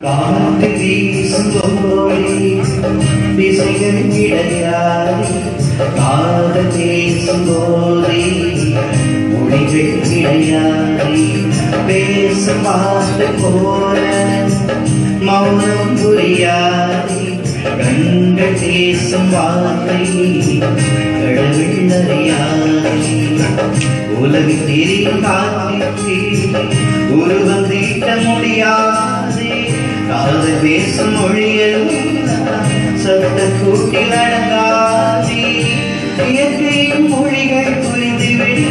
കാന്തി സന്തോഷി മുടിവെക്കിടയാറി പേസമാർത്ത പോല മൗനം പുരിയാറി കണ്ടേസം വാറി കടവിണ്ണറിയാറി ഉലകത്തിരി കാത്തി ഉരുവം തീട്ട മുടിയാറി காது பேசும் வார்த்தை மொழியில் சத்த கூட்டில் அடங்காது இயற்கையின் மொழிகள் புரிந்துவிடு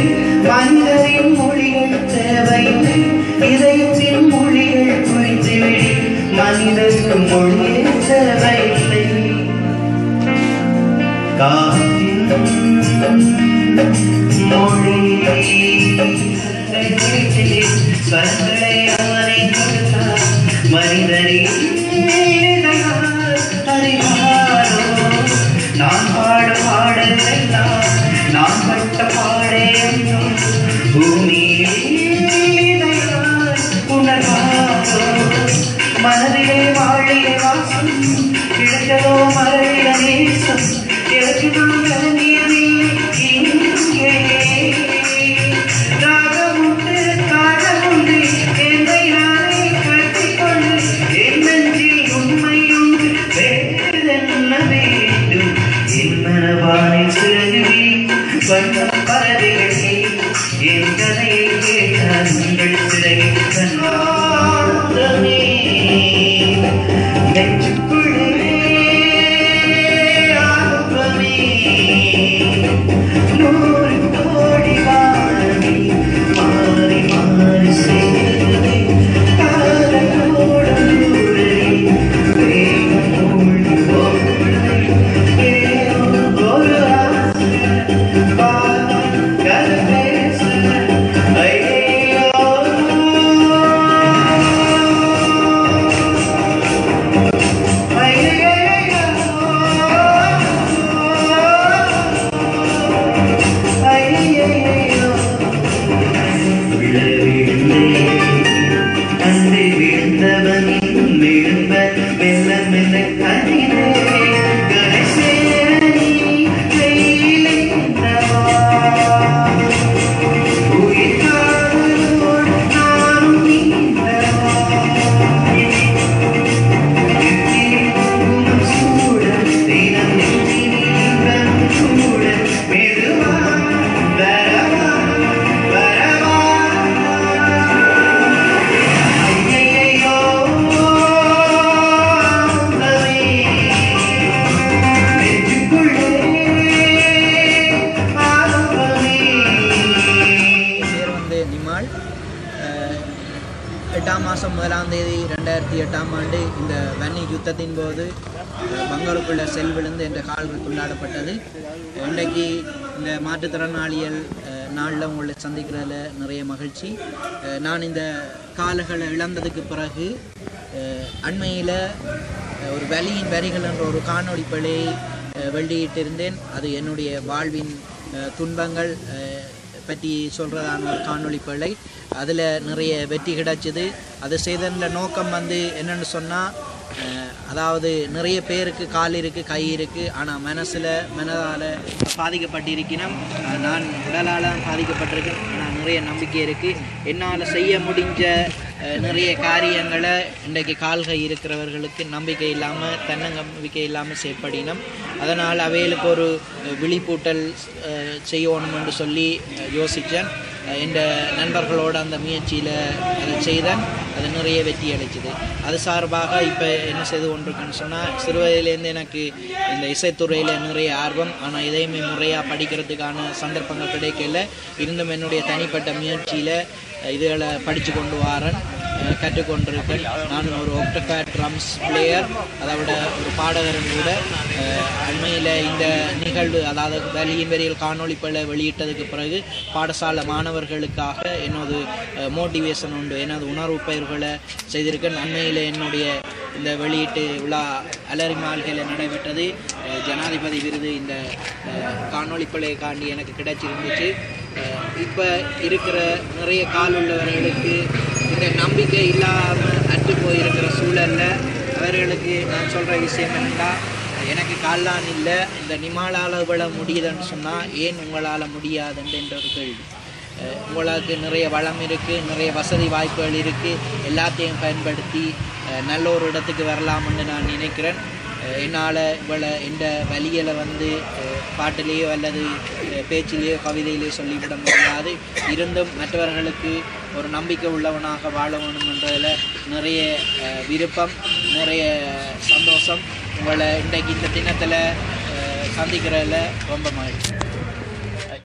மனிதரின் மொழிகள் தேவை இதயத்தின் மொழிகள் புரிந்துவிடு மனிதருக்கு மொழியே தேவையில்லை. காற்றின் மொழி நான் என் கதையை கேட்டால் உங்கள் சிறகை கண்ணாதமே எட்டாம் மாதம் முதலாம் தேதி ரெண்டாயிரத்தி எட்டாம் ஆண்டு இந்த வன்னி யுத்தத்தின் போது அஹ், செல் விழுந்து என்ற கால்கள் கொண்டாடப்பட்டது. இன்றைக்கு இந்த மாற்றுத்திறனாளிகள் நாளில் உங்களை சந்திக்கிறதுல நிறைய மகிழ்ச்சி. நான் இந்த காலங்களை இழந்ததுக்கு பிறகு அண்மையில் ஒரு வலியின் வரிகள் என்ற ஒரு காணொளி பிழையை வெளியிட்டிருந்தேன். அது என்னுடைய வாழ்வின் துன்பங்கள் பற்றி சொல்கிறதான ஒரு காணொளி பிள்ளை அதில் நிறைய வெற்றி கிடைச்சிது. அது செய்ததில் நோக்கம் வந்து என்னென்னு சொன்னால் அதாவது நிறைய பேருக்கு கால் இருக்குது கை இருக்குது ஆனால் மனசில் மனதால் பாதிக்கப்பட்டிருக்கணும். நான் உடலால் பாதிக்கப்பட்டிருக்கேன். ஆனால் நிறைய நம்பிக்கை இருக்குது என்னால் செய்ய முடிஞ்ச நிறைய காரியங்களை இன்றைக்கு கால்கை இருக்கிறவர்களுக்கு நம்பிக்கை இல்லாமல் தன்னம்பிக்கை இல்லாமல் செயற்படினோம் அதனால் அவைகளுக்கு ஒரு விழிப்பூட்டல் செய்யணும் என்று சொல்லி யோசித்தேன். என் நண்பர்களோட அந்த முயற்சியில் அதை செய்தேன். அது நிறைய வெற்றி அடைச்சிது அது சார்பாக இப்போ என்ன செய்து கொண்டிருக்கேன்னு சொன்னால் சிறுவயதிலேருந்து எனக்கு இந்த இசைத்துறையில் நிறைய ஆர்வம். ஆனால் இதையுமே முறையாக படிக்கிறதுக்கான சந்தர்ப்பங்கள் கிடைக்கல. இருந்தும் என்னுடைய தனிப்பட்ட முயற்சியில் இதுகளை படித்து கொண்டு வரேன். கற்றுக்கொண்டிருக்கேன் நான் ஒரு ஒக்டோபேட் ட்ரம்ஸ் பிளேயர் அதை ஒரு பாடகரும் கூட. அண்மையில் இந்த நிகழ்வு அதாவது வெளியின் வரியில் காணொளிப்பில் வெளியிட்டதுக்கு பிறகு பாடசாலை மாணவர்களுக்காக என்னது மோட்டிவேஷன் உண்டு. எனது உணர்வு பயிர்களை செய்திருக்கேன். அண்மையில் என்னுடைய இந்த வெளியீட்டு விழா அலரி மாளிகையில் நடைபெற்றது. ஜனாதிபதி விருது இந்த காணொளிப்பிழையை காண்டி எனக்கு கிடைச்சிருந்துச்சு. இப்போ இருக்கிற நிறைய கால் உள்ளவர்களுக்கு இந்த நம்பிக்கை இல்லாமல் அற்று போயிருக்கிற சூழல்ல அவர்களுக்கு நான் சொல்கிற விஷயம் என்னன்னா எனக்கு கால்லான் இல்லை இந்த நிமாலால் விட முடியுதுன்னு சொன்னால் ஏன் உங்களால் முடியாதுன்ற என்ற ஒரு கேள்வி. உங்களுக்கு நிறைய வளம் இருக்குது நிறைய வசதி வாய்ப்புகள் இருக்குது எல்லாத்தையும் பயன்படுத்தி நல்ல ஒரு இடத்துக்கு வரலாம்னு நான் நினைக்கிறேன். என்னால் இவளை எந்த வழியில் வந்து பாட்டிலேயோ அல்லது பேச்சிலேயோ கவிதையிலேயோ சொல்லிவிட முடியாது. இருந்தும் மற்றவர்களுக்கு ஒரு நம்பிக்கை உள்ளவனாக வாழ வேணுமென்றதில் நிறைய விருப்பம் நிறைய சந்தோஷம். உங்களை இன்றைக்கு இந்த தினத்தில் சந்திக்கிறதில் ரொம்ப மகிழ்ச்சி.